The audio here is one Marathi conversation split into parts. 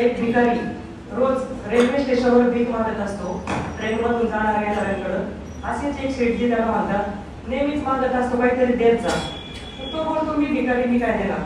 एक भिकारी रोज रेल्वे स्टेशनवर भीक मागत असतो. ट्रेनमधून जाणाऱ्या येणाऱ्यांकडं असेच एक शेठजी त्याला म्हणतात नेहमीच मागत असतो काहीतरी देत जा. तो बोलतो मी भिकारी मी काय देणार?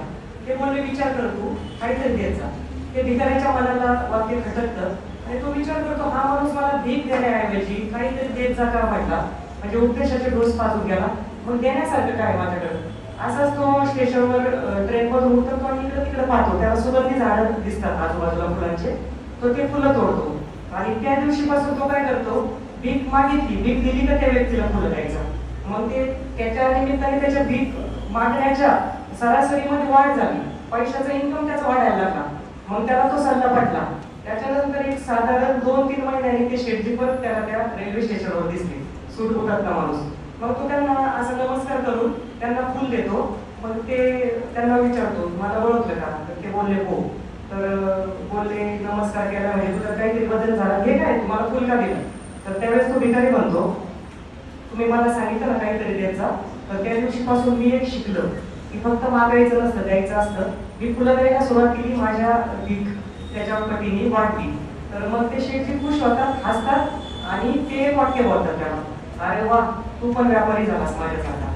ते म्हणले विचार कर तू काहीतरी देत जा. ते भिकाऱ्याच्या मनाला वाक्य खटकतं. आणि तो विचार करतो हा माणूस मला भीक देण्याऐवजी काहीतरी देत जा का? म्हटला. म्हणजे उपदेशाचे डोस पाजून गेला. मग देण्यासारखं काय माझ्याकडं? असाच तो स्टेशनवर ट्रेनमधून उतरतो आणि इकडे तिकडे पाहतो. त्याला सुगंधी झाडं दिसतात आजूबाजूला फुलांचे. तो ते फुलं तोडतो. आणि त्या दिवशीपासून तो काय करतो? भीक मागितली. भीक दिली का त्या व्यक्तीला फुलं द्यायचा? मग ते त्याच्या निमित्ताने त्याच्या भीक मागण्याच्या सरासरीमध्ये वाढ झाली. पैशाचा इन्कम त्याचा वाढायला लागला. मग त्याला तो सल्ला पडला त्याच्यानंतर एक साधारण दोन तीन महिन्यांनी ते शेटजी परत त्याला त्या रेल्वे स्टेशनवर दिसले. सूट उठतला माणूस. मग तो त्यांना असं नमस्कार करून त्यांना फुल देतो. मग ते त्यांना विचारतो मला ओळखलं का? तर ते बोलले हो. तर बोलले नमस्कार केला म्हणजे तुझा काहीतरी बदल झाला. हे काय? तुम्हाला फुल का दिलं? तर त्यावेळेस तो भिकारी म्हणतो तुम्ही मला सांगितलं ना काहीतरी द्यायचा तर त्या दिवशीपासून मी एक शिकलो की फक्त मागायचं नसतं द्यायचं असतं. मी फुलं द्यायला सुरुवात केली माझ्या लीक त्याच्या पटीने वाटली तर मग ते शेठजी खुश होतात हसतात आणि ते वाक्य बोलतात त्याला. अरे वा तू पण व्यापारी झालास माझ्यासारखा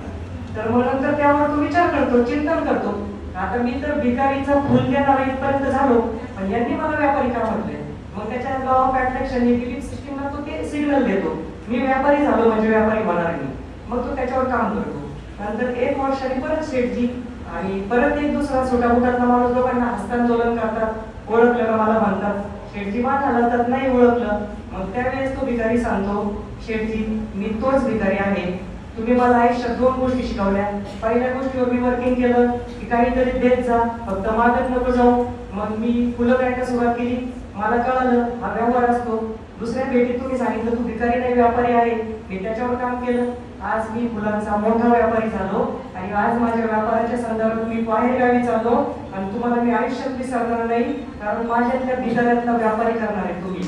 तर मग नंतर त्यावर तो विचार करतो चिंतन करतो. आता मी तर भिकारीचा फुल देणारा इथपर्यंत झालो पण यांनी मला व्यापारी का म्हटले? मग त्याच्या लॉ ऑफ अट्रॅक्शन बिलीफ सिस्टीमला तो ते सिग्नल देतो. मी व्यापारी झालो म्हणजे व्यापारी होणार नाही. मग तो त्याच्यावर काम करतो. नंतर एक वर्षाने परत शेठजी आणि परत एक दुसरा छोटा मोठा माणूस लोकांना हस्तांदोलन करतात ओळखलं का मला म्हणतात. शेठजी मान हलवतात नाही ओळखलं. मग त्यावेळेस तो भिकारी सांगतो शेठजी मी तोच भिकारी आहे. तुम्ही मला आयुष्यात दोन गोष्टी शिकवल्या. पहिल्या गोष्टीवर मी वर्किंग केलं की काहीतरी देत जा. फक्त मागत नको जाऊ. मग मी फुलं करायला सुरुवात केली. मला कळालं हा व्यवहार असतो. दुसऱ्या भेटीत तुम्ही सांगितलं तू भिकारी नाही व्यापारी आहे. मी त्याच्यावर काम केलं. आज मी फुलांचा मोठा व्यापारी झालो आणि आज माझ्या व्यापाराच्या संदर्भात मी बाहेर गावी चाललो आणि तुम्हाला मी आयुष्यात विसरणार नाही कारण माझ्यातल्या भिकाऱ्यातला व्यापारी करणार आहे तुम्ही.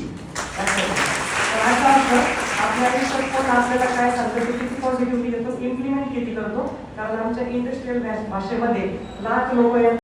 ऑर्गनायझेशन कोण आपल्याला काय सांगतं ते किती पॉझिटिव्ह पॉझिटिव्हिटी देतो इम्प्लिमेंट किती करतो कारण आमच्या इंडस्ट्रीयल भाषेमध्ये लाख लोक